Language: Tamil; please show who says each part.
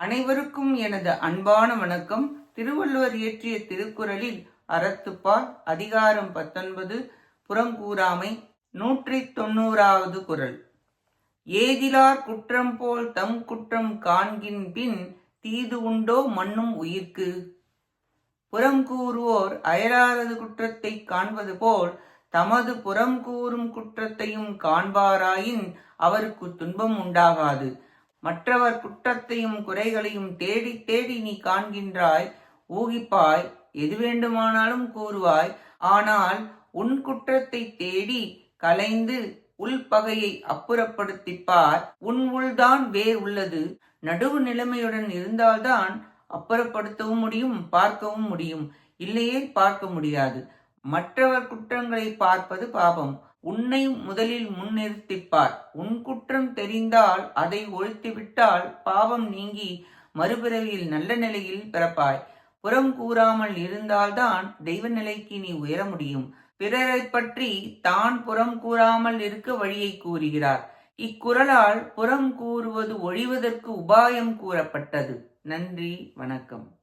Speaker 1: அனைவருக்கும் எனது அன்பான வணக்கம். திருவள்ளுவர் இயற்றிய திருக்குறளில் அறத்துப்பால் அதிகாரம் பத்தொன்பது புறங்கூறாமை நூற்றி தொண்ணூறாவது குரல் ஏதிலார் குற்றம் போல் தம் குற்றம் காண்கின் பின் தீது உண்டோ மண்ணும் உயிர்க்கு? புறம் கூறுவோர் அயலாரது குற்றத்தை காண்பது போல் தமது புறம் கூறும் குற்றத்தையும் காண்பாராயின் அவருக்கு துன்பம் உண்டாகாது. மற்றவர் குற்றத்தையும் குறைகளையும் தேடி தேடி நீ காண்கின்றாய் ஊகிப்பாய் எது வேண்டுமானாலும் கூறுவாய். ஆனால் உன் குற்றத்தை தேடி கலைந்து உள்பகையை அப்புறப்படுத்திப்பார். உன் உள்தான் வேர் உள்ளது. நடுவு நிலைமையுடன் இருந்தால்தான் அப்புறப்படுத்தவும் முடியும் பார்க்கவும் முடியும். இல்லையே பார்க்க முடியாது. மற்றவர் குற்றங்களை பார்ப்பது பாபம். உன்னை முதலில் முன்னிறுத்திப்பார். உன் குற்றம் தெரிந்தால் அதை ஒழித்துவிட்டால் பாவம் நீங்கி மறுபிறவியில் நல்ல நிலையில் பிறப்பாய். புறம் கூறாமல் இருந்தால்தான் தெய்வ நிலைக்கு நீ உயர முடியும். பிறரை பற்றி தான் புறம் கூறாமல் இருக்க வழியை கூறுகிறார். இக்குறளால் புறம் கூறுவது ஒழிவதற்கு உபாயம் கூறப்பட்டது. நன்றி வணக்கம்.